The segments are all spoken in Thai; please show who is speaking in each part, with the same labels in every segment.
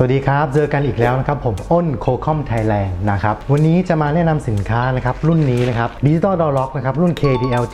Speaker 1: สวัสดีครับ เจอกันอีกแล้วนะครับ ผมอ้นโคคอมไทยแลนด์นะครับ วันนี้จะมาแนะนำสินค้านะครับ รุ่นนี้นะครับดิจิตอลดอลล็อกนะครับ รุ่น KDL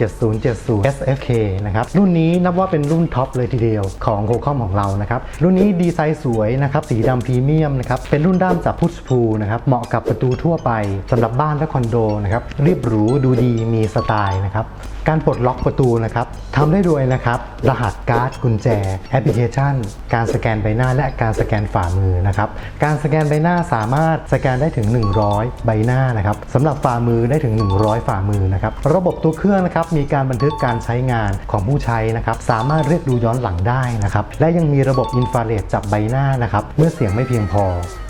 Speaker 1: 7070 SFK นะครับ รุ่นนี้นับว่าเป็นรุ่นท็อปเลยทีเดียวของโคคอมของเรานะครับ รุ่นนี้ดีไซน์สวยนะครับ สีดำพรีเมียมนะครับ เป็นรุ่นด้ามจับพุชพูนะครับ เหมาะกับประตูทั่วไปสำหรับบ้านและคอนโดนะครับเรียบหรูดูดีมีสไตล์นะครับการปลดล็อกประตูนะครับทำได้ด้วยนะครับรหัสการ์ดกุญแจแอปพลิเคชัน การสแกนใบหน้าและการสแกนฝ่ามือนะครับ การสแกนใบหน้าสามารถสแกนได้ถึง 100 ใบหน้านะครับสำหรับฝ่ามือได้ถึง 100 ฝ่ามือนะครับ ระบบตัวเครื่องนะครับมีการบันทึกการใช้งานของผู้ใช้นะครับ สามารถเรียกดูย้อนหลังได้นะครับ และยังมีระบบอินฟราเรดจับใบหน้านะครับ เมื่อเสียงไม่เพียงพอ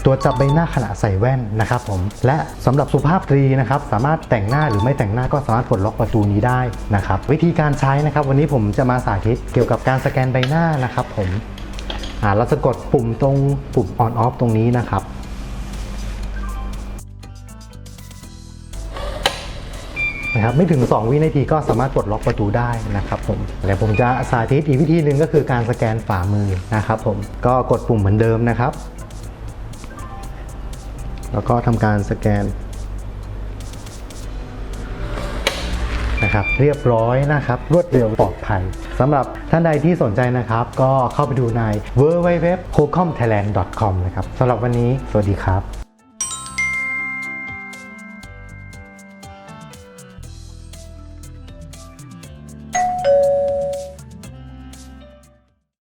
Speaker 1: ตัวจับใบหน้าขณะใส่แว่นนะครับผมและสำหรับสุภาพสตรีนะครับสามารถแต่งหน้าหรือไม่แต่งหน้าก็สามารถปลดล็อกประตูนี้ได้นะครับวิธีการใช้นะครับ วันนี้ผมจะมาสาธิตเกี่ยวกับการสแกนใบหน้านะครับผม อ่าเราจะกดปุ่มตรงปุ่ม on off ตรงนี้นะครับนะครับไม่ถึง 2 วินาทีก็สามารถปลดล็อกประตูได้นะครับผมเดี๋ยวผมจะสาธิตอีกวิธีหนึ่งก็คือการสแกนฝ่ามือนะครับผมก็กดปุ่มเหมือนเดิมนะครับ แล้วก็ทำการสแกน นะครับ เรียบร้อยนะครับ รวดเร็วปลอดภัยสำหรับท่านใดที่สนใจนะครับ ก็เข้าไปดูใน w w w c o c o m t h a i l a n d c o m นะครับสำหรับวันนี้ สวัสดีครับ